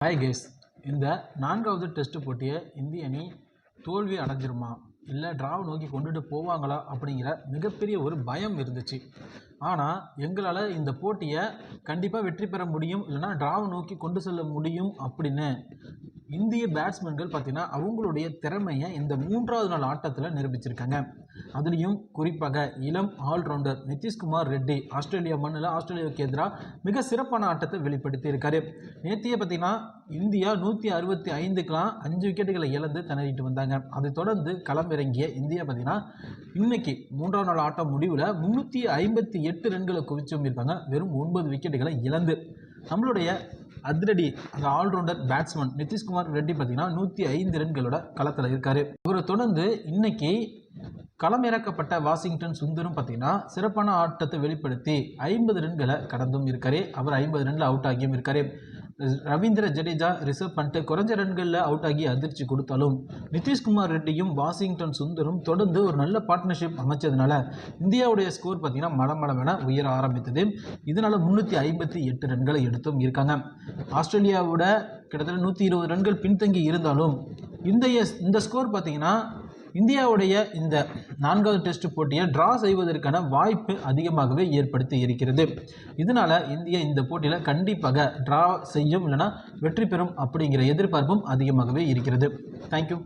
Hi guys இந்த நான்காவது test போட்டியை இந்திய அணி தோல்வி அடைஞ்சிருமா? இல்லை ட்ராவை நோக்கி கொண்டுட்டு போவாங்களா அப்படிங்கிற மிகப்பெரிய ஒரு பயம் இருந்துச்சு. ஆனால் எங்களால் இந்த போட்டியை கண்டிப்பாக வெற்றி பெற முடியும் இல்லைனா ட்ராவை நோக்கி கொண்டு செல்ல முடியும் அப்படின்னு இந்திய பேட்ஸ்மேன்கள் பார்த்தீங்கன்னா அவங்களுடைய திறமையை இந்த மூன்றாவது நாள் ஆட்டத்தில் நிரூபிச்சிருக்காங்க. அதுலேயும் குறிப்பாக இளம் ஆல்ரவுண்டர் நிதிஷ்குமார் ரெட்டி ஆஸ்திரேலியா மண்ணில் ஆஸ்திரேலியாவுக்கு எதிராக மிக சிறப்பான ஆட்டத்தை வெளிப்படுத்தி இருக்காரு நேத்தியே பார்த்தீங்கன்னா இந்தியா நூற்றி அறுபத்தி ஐந்துக்கெலாம் அஞ்சு விக்கெட்டுகளை இழந்து திணறிட்டு வந்தாங்க. அதை தொடர்ந்து களமிறங்கிய இந்தியா பார்த்தீங்கன்னா இன்னைக்கு மூன்றாம் நாள் ஆட்டம் முடிவில் முந்நூற்றி ஐம்பத்தி எட்டு ரன்களை குவிச்சும் இருக்காங்க. வெறும் ஒன்பது விக்கெட்டுகளை இழந்து. நம்மளுடைய அதிரடி அந்த ஆல்ரவுண்டர் பேட்ஸ்மேன் நிதிஷ்குமார் ரெட்டி பார்த்தீங்கன்னா நூற்றி ஐந்து ரன்களோட களத்தில் இருக்கார். இவரை தொடர்ந்து இன்னைக்கு களமிறக்கப்பட்ட வாஷிங்டன் சுந்தரும் பார்த்தீங்கன்னா சிறப்பான ஆட்டத்தை வெளிப்படுத்தி ஐம்பது ரன்களை கடந்தும் இருக்காரு. அவர் ஐம்பது ரன்ல அவுட் ஆகியும் இருக்காரு. ரவீந்திர ஜடேஜா ரிசர்வ் பண்ணிட்டு குறைஞ்ச ரன்களில் அவுட் ஆகி அதிர்ச்சி கொடுத்தாலும் நிதிஷ்குமார் ரெட்டியும் வாஷிங்டன் சுந்தரும் தொடர்ந்து ஒரு நல்ல பார்ட்னர்ஷிப் அமைச்சதுனால இந்தியாவுடைய ஸ்கோர் பார்த்தீங்கன்னா மலமளமென உயர ஆரம்பித்தது. இதனால் முந்நூற்றி ஐம்பத்தி எட்டு ரன்களை எடுத்தும் இருக்காங்க. ஆஸ்திரேலியாவோட கிட்டத்தட்ட நூற்றி இருபது ரன்கள் பின்தங்கி இருந்தாலும் இந்த இந்த ஸ்கோர் பார்த்தீங்கன்னா இந்தியாவுடைய இந்த நான்காவது டெஸ்ட் போட்டியை டிரா செய்வதற்கான வாய்ப்பு அதிகமாகவே ஏற்படுத்தி இருக்கிறது. இதனால் இந்தியா இந்த போட்டியில் கண்டிப்பாக டிரா செய்யும் இல்லைனா வெற்றி பெறும் அப்படிங்கிற எதிர்பார்ப்பும் அதிகமாகவே இருக்கிறது. தேங்க்யூ